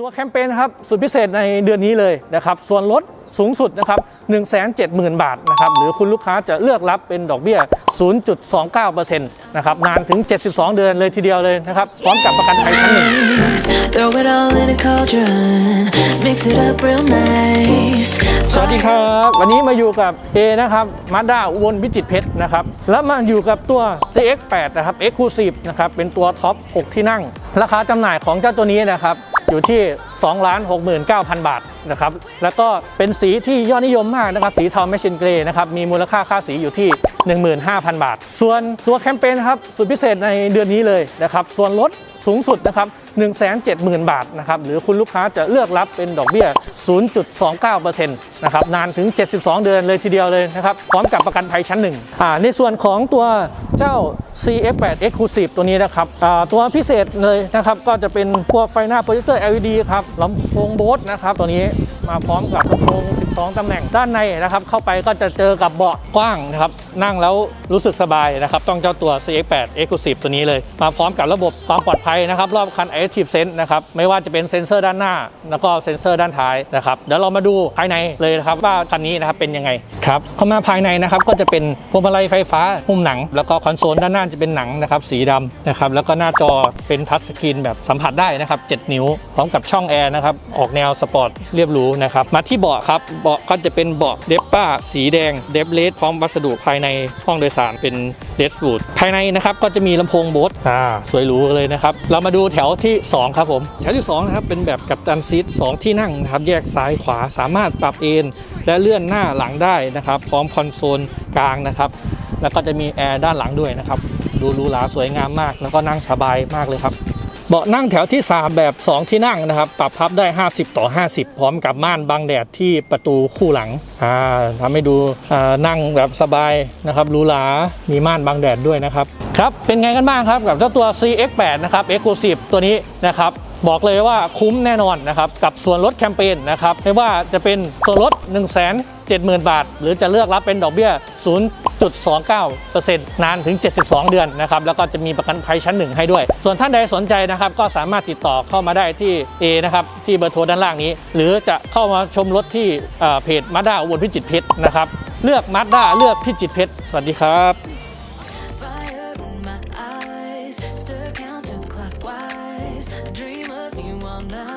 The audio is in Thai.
ตัวแคมเปญนะครับสุดพิเศษในเดือนนี้เลยนะครับส่วนลดสูงสุดนะครับ 170,000 บาทนะครับหรือคุณลูกค้าจะเลือกรับเป็นดอกเบี้ย 0.29%นะครับนานถึง 72 เดือนเลยทีเดียวเลยนะครับพร้อมกับประกันภัยชั้นหนึ่ง Throw it all in a cauldron, mix it up real nice. สวัสดีครับ วันนี้มาอยู่กับ A นะครับมาด้าอุบลพิจิตรเพชรนะครับแล้วมาอยู่กับตัว CX8 นะครับ Exclusive นะครับเป็นตัวท็อป 6 ที่นั่ง ราคาจำหน่ายของเจ้าตัวนี้นะครับ อยู่ที่ 2,69,000 บาทนะครับแล้วก็เป็นสีที่ยอดนิยมมากนะครับสีเทาแมชชินเกรย์นะครับมีมูลค่าค่าสีอยู่ที่ 15,000 บาท ส่วนตัวแคมเปญครับสุดพิเศษในเดือนนี้เลยนะครับส่วนลดสูงสุดนะครับ170,000 บาทนะครับหรือคุณลูกค้าจะเลือกรับเป็นดอกเบี้ย 0.29%นะครับนานถึง 72 เดือนเลยทีเดียวเลยนะครับพร้อมกับประกันภัยชั้นหนึ่งอ่าในส่วนของตัวเจ้า CF8 Exclusive ตัวนี้นะครับอ่าตัวพิเศษเลยนะครับก็จะเป็นพวกไฟหน้าโปรเจคเตอร์ LED ครับลำโพงโบสนะครับตัวนี้ มาพร้อมกับลำโพง12 ตำแหน่งด้านในนะครับ เข้าไปก็จะเจอกับเบาะกว้างนะครับ นั่งแล้วรู้สึกสบายนะครับ ต้องเจ้าตัว CX8 Exclusive ตัวนี้เลย มาพร้อมกับระบบความปลอดภัยนะครับ รอบคัน Active Sense นะครับ ไม่ว่าจะเป็นเซ็นเซอร์ด้านหน้า แล้วก็เซ็นเซอร์ด้านท้ายนะครับเดี๋ยวเรามาดูภายในเลยนะครับว่าคันนี้นะครับเป็นยังไงครับเข้ามาภายในนะครับก็จะเป็นพวงมาลัยไฟฟ้าหุ้มหนัง แล้วก็คอนโซลด้านหน้าจะเป็นหนังนะครับสีดำนะครับแล้วก็หน้าจอเป็นทัชสกรีนแบบสัมผัสได้นะครับ7นิ้วพร้อมกับช่องแอร์นะครับออกแนวสปอร์ตเรียบหรูนะครับ มาที่เบาะครับ เบาะก็จะเป็นเบาะเดปป้า สีแดง เดฟเลสพร้อมวัสดุภายในห้องโดยสารเป็นเดสฟูดภายในนะครับก็จะมีลำโพงโบสอ่าสวยหรูเลยนะครับ เรามาดูแถวที่ 2 ครับผม แถวที่2นะครับเป็นแบบกับตันซีท2ที่นั่งนะครับแยกซ้ายขวาสามารถปรับเอนและเลื่อนหน้าหลังได้นะครับ พร้อมคอนโซลกลางนะครับ แล้วก็จะมีแอร์ด้านหลังด้วยนะครับ ดูหรูหราสวยงามมาก แล้วก็นั่งสบายมากเลยครับ เบาะนั่งแถวที่ 3 แบบ 2 ที่นั่งนะครับ ปรับพับได้ 50 ต่อ 50 พร้อมกับม่านบังแดดที่ประตูคู่หลังอ่าทำให้ดูนั่งแบบสบายนะครับรูหรามีม่านบังแดดด้วยนะครับ ครับ เป็นไงกันบ้างครับกับเจ้าตัว CX8 นะครับ Exclusive ตัวนี้นะครับ บอกเลยว่าคุ้มแน่นอนนะครับกับส่วนลดแคมเปญนะครับไม่ว่าจะเป็นส่วนลด1 7 0 0 0 0 บาท หรือจะเลือกรับเป็นดอกเบี้ย 0.29%นานถึง 72 เดือนนะครับแล้วก็จะมีประกันภัยชั้นหนึ่งให้ด้วย ส่วนท่านใดสนใจนะครับก็สามารถติดต่อเข้ามาได้ที่ A นะครับที่เบอร์โทรด้านล่างนี้ หรือจะเข้ามาชมรถที่เอ่อเพจมาด้าอุบลพิจิตรเพชรนะครับเลือกมาด้าเลือกพิจิตรเพชรสวัสดีครับ dream of you all night.